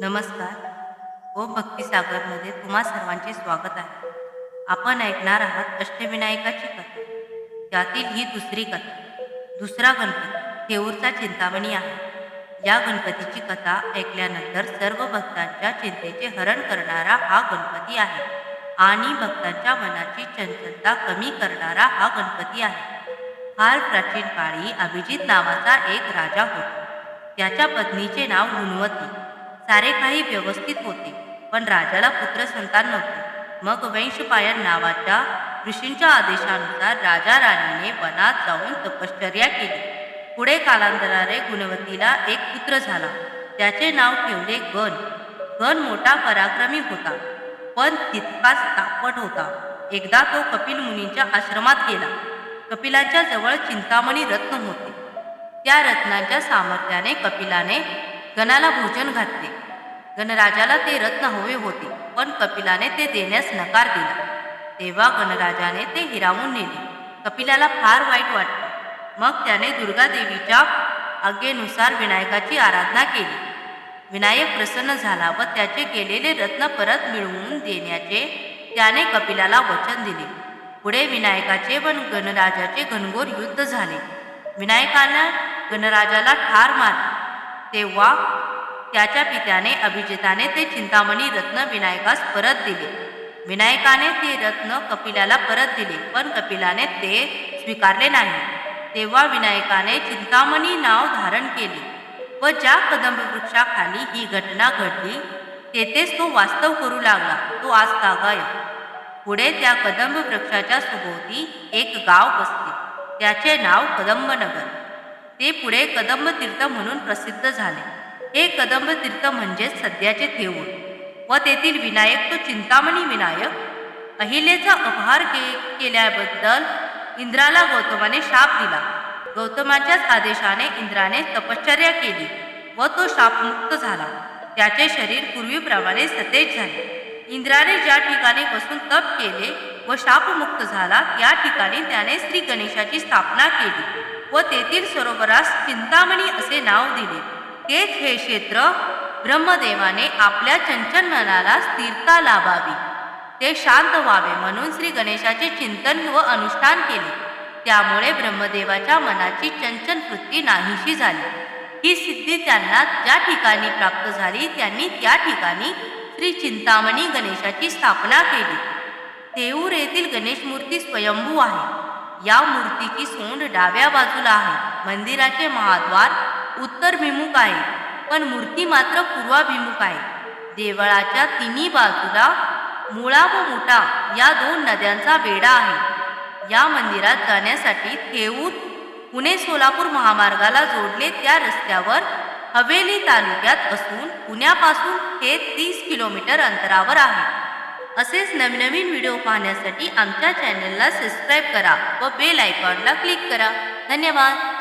नमस्कार. ओम भक्तिसागरमध्ये तुम्हा सर्वांचे स्वागत आहे. आपण ऐकणार आहात अष्टविनायकाची कथा. त्यातील ही दुसरी कथा. दुसरा गणपती थेऊरचा चिंतामणी आहे. या गणपतीची कथा ऐकल्यानंतर सर्व भक्तांच्या चिंतेचे हरण करणारा हा गणपती आहे. आणि भक्तांच्या मनाची चंचलता कमी करणारा हा गणपती आहे. फार प्राचीन काळी अभिजित नावाचा एक राजा होता. त्याच्या पत्नीचे नाव गुणवती सारे काही व्यवस्थित होते. पण राजाला पुत्र संतान नव्हते. मग वैंशपायन नावाच्या ऋषींच्या आदेशानुसार राजा राणीने वनात जाऊन तपश्चर्या केली. पुढे कालांतराने गुणवतीला एक पुत्र झाला. त्याचे नाव ठेवले गण. गण मोठा पराक्रमी होता. पण तितकाच तापट होता. एकदा तो कपिल मुनींच्या आश्रमात गेला. कपिलाच्या जवळ चिंतामणी रत्न होते. त्या रत्नांच्या सामर्थ्याने कपिलाने गणाला भोजन घातले. गणराजाला ते रत्न हवे होते पण कपिलाने ते देण्यास नकार दिला. तेव्हा गणराजाने ते हिरावून नेले. कपिलाला फार वाईट वाटले. मग त्याने दुर्गादेवीच्या आज्ञेनुसार विनायकाची आराधना केली. विनायक प्रसन्न झाला व त्याचे केलेले रत्न परत मिळवून देण्याचे त्याने कपिलाला वचन दिले. पुढे विनायकाचे व गणराजाचे घनघोर युद्ध झाले. विनायकानं गणराजाला ठार मारले. तेव्हा त्याच्या पित्याने अभिजिताने ते चिंतामणी रत्न विनायकास परत दिले. विनायकाने ते रत्न कपिलाला परत दिले पण कपिलाने ते स्वीकारले नाही. तेव्हा विनायकाने चिंतामणी नाव धारण केले व ज्या कदंब वृक्षाखाली ही घटना घडली तेथेच तो वास्तव करू लागला तो आज तागायत पुढे त्या कदंब वृक्षाच्या सुभोवती एक गाव बसले. त्याचे नाव कदंबनगर. ते पुढे कदंब तीर्थ म्हणून प्रसिद्ध झाले. हे कदंब तीर्थ म्हणजेच सध्याचे थेऊर व तेथील विनायक तो चिंतामणी विनायक. अहिलेचा अपहार के केल्याबद्दल इंद्राला गौतमाने शाप दिला. गौतमाच्याच आदेशाने इंद्राने तपश्चर्या केली व तो शापमुक्त झाला. त्याचे शरीर पूर्वीप्रमाणे सतेज झाले. इंद्राने ज्या ठिकाणी बसून तप केले व शापमुक्त झाला त्या ठिकाणी त्याने श्री गणेशाची स्थापना केली. व तेथील सरोवरास चिंतामणी असे नाव दिले. तेच हे क्षेत्र ब्रह्मदेवाने आपल्या चंचल मनाला स्थिरता लाभावी. ते शांत व्हावे म्हणून श्री गणेशाचे चिंतन व अनुष्ठान केले. त्यामुळे ब्रह्मदेवाच्या मनाची चंचल वृत्ती नाहीशी झाली. ही सिद्धी त्यांना ज्या ठिकाणी प्राप्त झाली त्यांनी त्या ठिकाणी श्री चिंतामणी गणेशाची स्थापना केली. देऊर येथील गणेश मूर्ती स्वयंभू आहे. या मूर्तीची सोंड डाव्या बाजूला आहे. मंदिराचे महाद्वार उत्तरभिमुख आहे. पण मूर्ती मात्र पूर्वाभिमुख आहे. देवळाच्या तिन्ही बाजूला मुळा व मुठा या दोन नद्यांचा वेढा आहे. या मंदिरात जाण्यासाठी थेऊर पुणे सोलापूर महामार्गाला जोडले त्या रस्त्यावर हवेली तालुक्यात असून पुण्यापासून हे तीस किलोमीटर अंतरावर आहे. असेच नवनवीन व्हिडिओ पाहण्यासाठी आमच्या चॅनलला सबस्क्राईब करा व बेल आयकॉनला क्लिक करा. धन्यवाद.